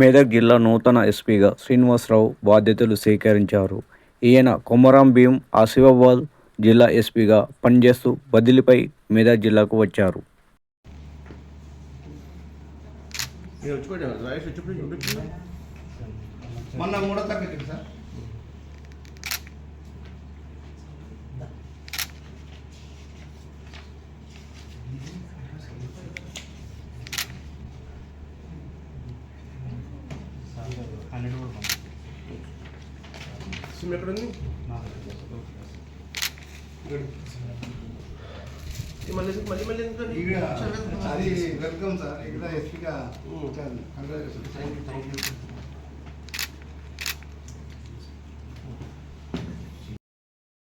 మెదక్ జిల్లా నూతన ఎస్పీగా శ్రీనివాసరావు బాధ్యతలు స్వీకరించారు. ఈయన కొమరం భీం ఆసిఫాబాద్ జిల్లా ఎస్పీగా పనిచేస్తూ బదిలీపై మెదక్ జిల్లాకు వచ్చారు. మొన్న మూడో తరగతి సార్. సిమ్ ఎక్కడ ఉంది ఈ మళ్ళీ మళ్ళీ మళ్ళీ. అది వెల్కమ్ సార్. ఇక్కడ ఎస్పీగా థ్యాంక్ యూ థ్యాంక్ యూ